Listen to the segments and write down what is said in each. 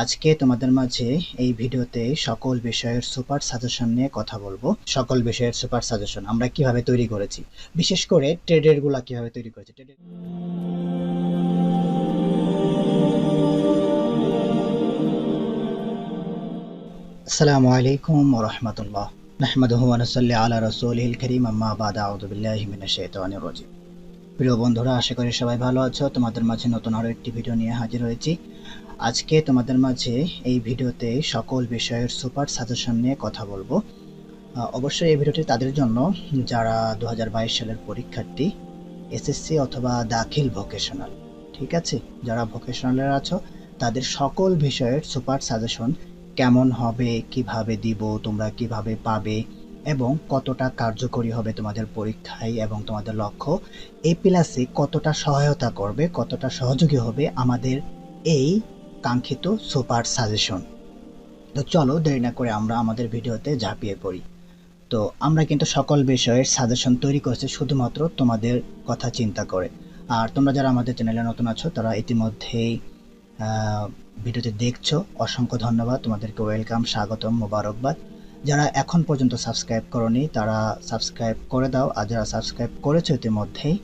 আজকে তোমাদের মাঝে এই ভিডিওতে সকল বিষয়ের সুপার সাজেশন নিয়ে কথা বলব। সকল বিষয়ের সুপার সাজেশন আমরা কীভাবে তৈরি করেছি। বিশেষ করে ট্রেডেরগুলা কীভাবে তৈরি করেছি। ট্রেডের আসসালামু আলাইকুম রাহমাতুল্লাহ। নাহমাদুহু ওয়া নুসাল্লি আলা রাসূলিল কারীম, আম্মা বাদ, আউযু বিল্লাহি মিনাশ শাইতানির রাজিম। প্রিয় বন্ধুরা, আশা করি সবাই ভালো আছো। তোমাদের মাঝে নতুন আরও একটি ভিডিও নিয়ে হাজির হয়েছি। আজকে তোমাদের মাঝে এই ভিডিওতে সকল বিষয়ের সুপার সাজেশন নিয়ে কথা বলব। অবশ্যই এই ভিডিওটি তাদের জন্য, যারা দু হাজার বাইশ সালের পরীক্ষার্থী, এসএসসি অথবা দাখিল ভোকেশনাল, ঠিক আছে? যারা ভোকেশনালের আছো, তাদের সকল বিষয়ের সুপার সাজেশন কেমন হবে, কীভাবে দিব, তোমরা কীভাবে পাবে, এবং কতটা কার্যকরী হবে তোমাদের পরীক্ষায় এবং তোমাদের লক্ষ্য এই প্লাসে কতটা সহায়তা করবে, কতটা সহযোগী হবে আমাদের এই কাঙ্ক্ষিত সুপার সাজেশন। তো চলো দেরি না করে আমরা আমাদের ভিডিওতে ঝাঁপিয়ে পড়ি। তো আমরা কিন্তু সকল বিষয়ের সাজেশন তৈরি করেছি শুধুমাত্র তোমাদের কথা চিন্তা করে। আর তোমরা যারা আমাদের চ্যানেলে নতুন আছো, তারা ইতিমধ্যেই ভিডিওতে দেখছ। অসংখ্য ধন্যবাদ। তোমাদেরকে ওয়েলকাম, স্বাগতম, মোবারকবাদ। যারা এখন পর্যন্ত সাবস্ক্রাইব করনি, তারা সাবস্ক্রাইব করে দাও। আর যারা সাবস্ক্রাইব করেছ ইতিমধ্যেই,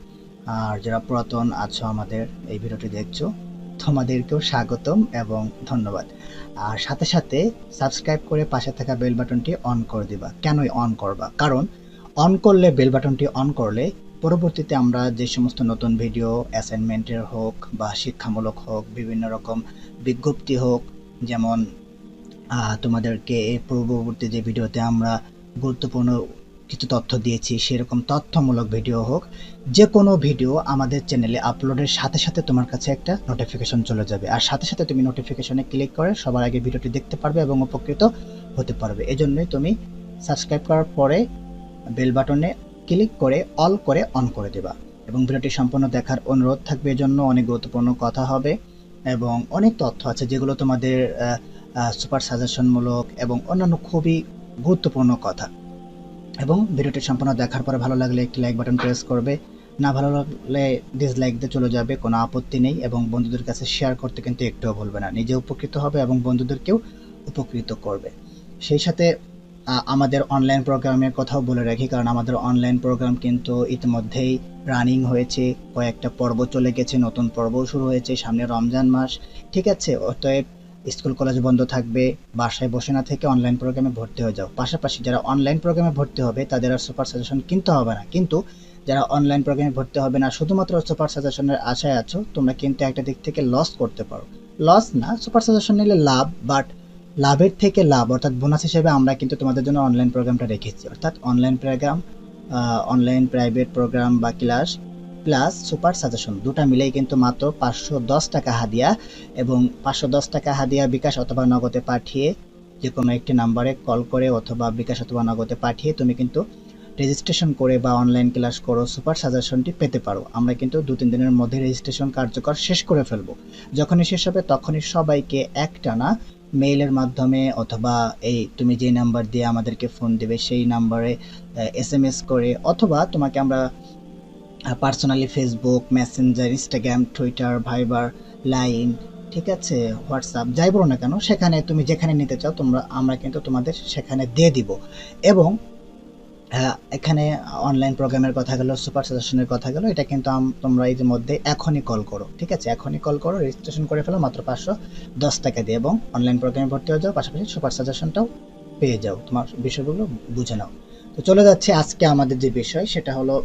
আর যারা পুরাতন আছো আমাদের এই ভিডিওটি দেখছ তোমাদেরকেও স্বাগতম এবং ধন্যবাদ। আর সাথে সাথে সাবস্ক্রাইব করে পাশে থাকা বেল বাটনটি অন করে দিবা। কেনই অন করবা? কারণ অন করলে, বেল বাটনটি অন করলে পরবর্তীতে আমরা যে সমস্ত নতুন ভিডিও অ্যাসাইনমেন্টের হোক বা শিক্ষামূলক হোক, বিভিন্ন রকম বিজ্ঞপ্তি হোক, যেমন তোমাদেরকে পূর্ববর্তী যে ভিডিওতে আমরা গুরুত্বপূর্ণ কিছু তথ্য দিয়েছি, সেরকম তথ্যমূলক ভিডিও হোক যে কোনো ভিডিও আমাদের চ্যানেলে আপলোডের সাথে সাথে তোমার কাছে একটা নোটিফিকেশন চলে যাবে। আর সাথে সাথে তুমি নোটিফিকেশনে ক্লিক করে সবার আগে ভিডিওটি দেখতে পারবে এবং উপকৃত হতে পারবে। এজন্যই তুমি সাবস্ক্রাইব করার পরে বেল বাটনে ক্লিক করে অল করে অন করে দেবা। এবং ভিডিওটি সম্পূর্ণ দেখার অনুরোধ থাকবে, এজন্য অনেক গুরুত্বপূর্ণ কথা হবে এবং অনেক তথ্য আছে যেগুলো তোমাদের সুপার সাজেশনমূলক এবং অন্যান্য খুবই গুরুত্বপূর্ণ কথা। এবং ভিডিওটি সম্পূর্ণ দেখার পরে ভালো লাগলে একটি লাইক বাটন প্রেস করবে। না ভালো লাগলে ডিসলাইক দিয়ে চলে যাবে, কোনো আপত্তি নেই এবং বন্ধুদের কাছে শেয়ার করতে কিন্তু একটুও ভুলবে না। নিজে উপকৃত হবে এবং বন্ধুদেরকেও উপকৃত করবে। সেই সাথে আমাদের অনলাইন প্রোগ্রামের কথাও বলে রাখি, কারণ আমাদের অনলাইন প্রোগ্রাম কিন্তু ইতিমধ্যেই রানিং হয়েছে। কয়েকটা পর্ব চলে গেছে, নতুন পর্বও শুরু হয়েছে, সামনে রমজান মাস। ঠিক আছে, অতএব স্কুল, কলেজ বন্ধ থাকবে, বাসায় বসে না থেকে অনলাইন প্রোগ্রামে ভর্তি হয়ে যাও। পাশাপাশি যারা অনলাইন প্রোগ্রামে ভর্তি হবে, তাদের আর সুপার সাজেশন কিনতে হবে না। কিন্তু যারা অনলাইন প্রোগ্রামে ভর্তি হবে না, শুধুমাত্র সুপার সাজেশনের আশায় আছো, তোমরা কিন্তু একটা দিক থেকে লস করতে পারো। লস না সুপার সাজেশন নিলে লাভ বাট লাভের থেকে লাভ, অর্থাৎ বোনাস হিসেবে আমরা কিন্তু তোমাদের জন্য অনলাইন প্রোগ্রামটা রেখেছি। অর্থাৎ online program online private program বা ক্লাস প্লাস সুপার সাজেশন দুটা মিলেই কিন্তু মাত্র পাঁচশো দশ টাকা হাদিয়া এবং পাঁচশো দশ টাকা হাদিয়া বিকাশ অথবা নগদে পাঠিয়ে যে কোনো একটি নাম্বারে কল করে অথবা বিকাশ অথবা নগদে পাঠিয়ে তুমি কিন্তু রেজিস্ট্রেশন করে বা অনলাইন ক্লাস করো সুপার সাজেশনটি পেতে পারো। আমরা কিন্তু দু তিন দিনের মধ্যে রেজিস্ট্রেশন কার্যকর শেষ করে ফেলব। যখনই শেষ হবে তখনই সবাইকে একটানা মেইলের মাধ্যমে অথবা এই তুমি যে নাম্বার দিয়ে আমাদেরকে ফোন দেবে সেই নাম্বারে এস এম এস করে অথবা তোমাকে আমরা personally Facebook Messenger Instagram Twitter Viber Line ঠিক আছে? হোয়াটসঅ্যাপ যাই বলো না কেন, সেখানে তুমি যেখানে নিতে চাও, তোমরা, আমরা কিন্তু তোমাদের সেখানে দিয়ে দিব। এবং এখানে অনলাইন প্রোগ্রামের কথা গেলো সুপার সাজেশনের কথা গেলো, এটা কিন্তু তোমরা মধ্যে এখনই কল করো, ঠিক আছে? এখনই কল করো রেজিস্ট্রেশন করে ফেলো, মাত্র পাঁচশো দশ টাকা দিয়ে এবং অনলাইন প্রোগ্রামে ভর্তি হয়ে যাও, পাশাপাশি সুপার সাজেশনটাও পেয়ে যাও। তোমার বিষয়গুলো বুঝে নাও। তো চলে যাচ্ছে আজকে আমাদের যে বিষয়, সেটা হলো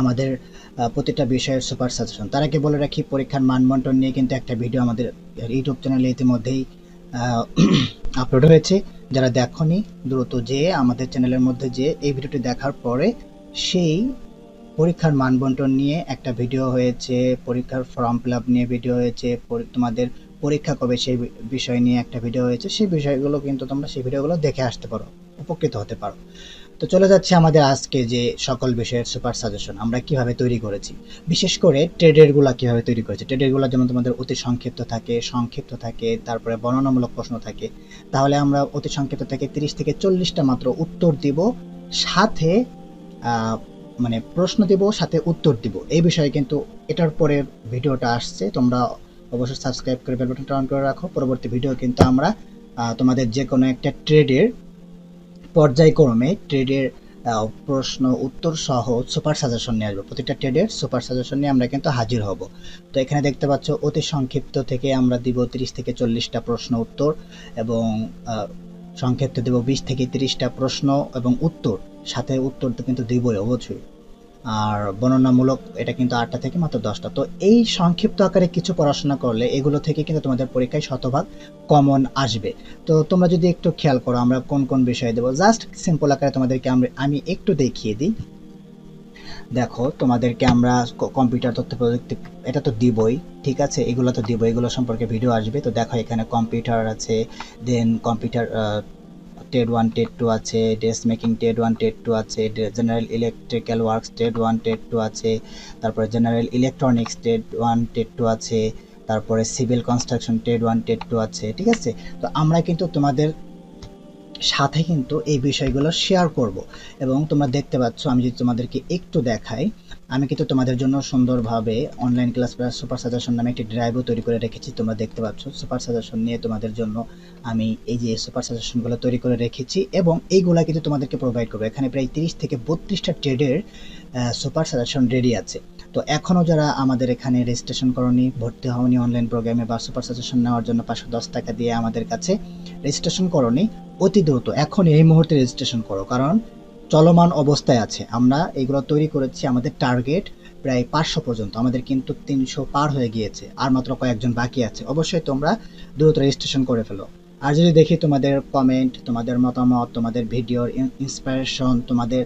আমাদের প্রতিটা বিষয়ের সুপার সাজেশন তার আগে বলে রাখি, পরীক্ষার মানবন্টন নিয়ে কিন্তু একটা ভিডিও আমাদের ইউটিউব চ্যানেলে ইতিমধ্যেই আপলোড হয়েছে। যারা দেখনি, দ্রুত যে আমাদের চ্যানেলের মধ্যে যে এই ভিডিওটি দেখার পরে সেই পরীক্ষার মানবন্টন নিয়ে একটা ভিডিও হয়েছে, পরীক্ষার ফর্ম ফিল নিয়ে ভিডিও হয়েছে তোমাদের পরীক্ষা কবে সেই বিষয় নিয়ে একটা ভিডিও হয়েছে, সেই বিষয়গুলো কিন্তু তোমরা সেই ভিডিওগুলো দেখে আসতে পারো, উপকৃত হতে পারো। তো চলে যাচ্ছে আমাদের আজকে যে সকল বিষয়ের সুপার সাজেশন আমরা কীভাবে তৈরি করেছি। বিশেষ করে ট্রেডেরগুলা কীভাবে তৈরি করেছি। ট্রেডেরগুলা যেমন তোমাদের অতি সংক্ষিপ্ত থাকে সংক্ষিপ্ত থাকে, তারপরে বর্ণনামূলক প্রশ্ন থাকে, তাহলে আমরা অতি সংক্ষিপ্ত থেকে তিরিশ থেকে চল্লিশটা মাত্র উত্তর দিব, সাথে মানে প্রশ্ন দিব, সাথে উত্তর দিব। এই বিষয়ে কিন্তু এটার পরে ভিডিওটা আসছে, তোমরা অবশ্যই সাবস্ক্রাইব করে বেল বাটনটা অন করে রাখো। পরবর্তী ভিডিও কিন্তু আমরা তোমাদের যে কোনো একটা ট্রেডের পর্যায়ক্রমে ট্রেডের প্রশ্ন, উত্তর সহ সুপার সাজেশন নিয়ে আসব। প্রতিটা ট্রেডের সুপার সাজেশন নিয়ে আমরা কিন্তু হাজির হব। তো এখানে দেখতে পাচ্ছ, অতি সংক্ষিপ্ত থেকে আমরা দিব তিরিশ থেকে চল্লিশটা প্রশ্ন উত্তর এবং সংক্ষিপ্ত দেব বিশ থেকে তিরিশটা প্রশ্ন এবং উত্তর। সাথে উত্তর তো কিন্তু দিবই, অবশ্যই। আর বর্ণনামূলক এটা কিন্তু আটটা থেকে মাত্র দশটা। তো এই সংক্ষিপ্ত আকারে কিছু পড়াশোনা করলে এগুলো থেকে কিন্তু তোমাদের পরীক্ষায় শতভাগ কমন আসবে। তো তোমরা যদি একটু খেয়াল করো, আমরা কোন কোন বিষয় দেবো? জাস্ট সিম্পল আকারে তোমাদেরকে আমরা, আমি একটু দেখিয়ে দিই। দেখো, তোমাদেরকে আমরা কম্পিউটার, তথ্য প্রযুক্তি, এটা তো দিবই, ঠিক আছে? এগুলো তো দিবই, এগুলো সম্পর্কে ভিডিও আসবে। তো দেখো এখানে কম্পিউটার আছে, দেন computer Ted one Ted two আছে dress making Ted one Ted two আছে general electrical works Ted one Ted two আছে, তারপরে general electronics Ted one Ted two আছে, তারপরে civil construction Ted one Ted two আছে, ঠিক আছে? তো আমরা কিন্তু তোমাদের সাথে কিন্তু এই বিষয়গুলো শেয়ার করব। এবং তোমরা দেখতে পাচ্ছ, আমি যদি তোমাদেরকে একটু দেখাই, আমি কিন্তু তোমাদের জন্য সুন্দরভাবে online class plus super suggestion নামে একটি ড্রাইভও তৈরি করে রেখেছি। তোমরা দেখতে পাচ্ছ সুপার সাজেশন নিয়ে তোমাদের জন্য আমি এই যে সুপার সাজেশনগুলো তৈরি করে রেখেছি এবং এইগুলা কিন্তু তোমাদেরকে প্রোভাইড করব। এখানে প্রায় তিরিশ থেকে বত্রিশটা ট্রেডের সুপার সাজেশন রেডি আছে। তো এখনও যারা আমাদের এখানে রেজিস্ট্রেশন করনি, ভর্তি হওনি অনলাইন প্রোগ্রামে বা সুপার সাজেশন নেওয়ার জন্য পাঁচশো দশ টাকা দিয়ে আমাদের কাছে রেজিস্ট্রেশন করনি অতি দ্রুত এখন এই মুহূর্তে রেজিস্ট্রেশন করো, কারণ চলমান অবস্থায় আছে। আমরা এগুলো তৈরি করেছি আমাদের টার্গেট প্রায় পাঁচশো পর্যন্ত, আমাদের কিন্তু তিনশো পার হয়ে গিয়েছে, আর মাত্র কয়েকজন বাকি আছে। অবশ্যই তোমরা দ্রুত রেজিস্ট্রেশন করে ফেলো। আর যদি দেখি তোমাদের কমেন্ট তোমাদের মতামত, তোমাদের ভিডিওর ইন্সপিরেশন তোমাদের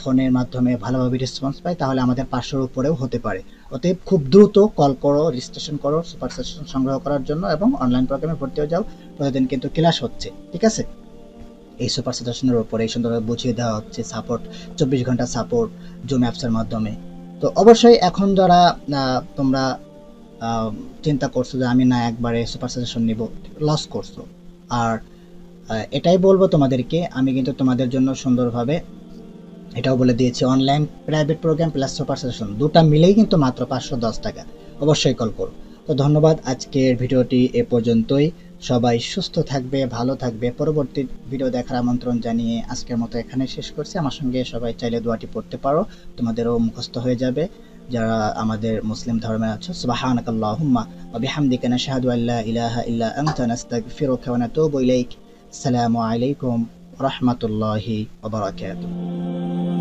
ফোনের মাধ্যমে ভালোভাবে রেসপন্স পাই তাহলে আমাদের পাঁচশোর উপরেও হতে পারে। অতএব খুব দ্রুত কল করো রেজিস্ট্রেশন করো সুপার সেশন সংগ্রহ করার জন্য এবং অনলাইন প্রোগ্রামে ভর্তি হয়ে যাও, প্রতিদিন কিন্তু ক্লাস হচ্ছে, ঠিক আছে? এই সুপার সাজেশনের উপরে এই সুন্দরভাবে বুঝিয়ে দেওয়া হচ্ছে সাপোর্ট চব্বিশ ঘণ্টা সাপোর্ট জুম অ্যাপসের মাধ্যমে। তো অবশ্যই এখন যারা তোমরা চিন্তা করছ যে আমি না একবারে সুপার সাজেশন নিব লস করছ। আর এটাই বলব তোমাদেরকে, আমি কিন্তু তোমাদের জন্য সুন্দরভাবে এটাও বলে দিয়েছি online private program plus super suggestion দুটা মিলেই কিন্তু মাত্র পাঁচশো দশ টাকা। অবশ্যই কল করো। তো ধন্যবাদ, আজকের ভিডিওটি এ পর্যন্তই। সবাই সুস্থ থাকবে, ভালো থাকবে। পরবর্তী ভিডিও দেখার আমন্ত্রণ জানিয়ে আজকের মতো এখানে শেষ করছি। আমার সঙ্গে সবাই চাইলে দোয়াটি পড়তে পারো, তোমাদেরও মুখস্থ হয়ে যাবে। যারা আমাদের মুসলিম ধর্মে আছো, সুবহানাকাল্লাহুম্মা বিহামদিকা নাশহাদু আল্লা ইলাহা ইল্লা আনতা, নাস্তাগফিরুকা ওয়া নাতুবু ইলাইক। আলাইকুম। রাহমাতুল্লাহি ওয়া বারাকাতুহু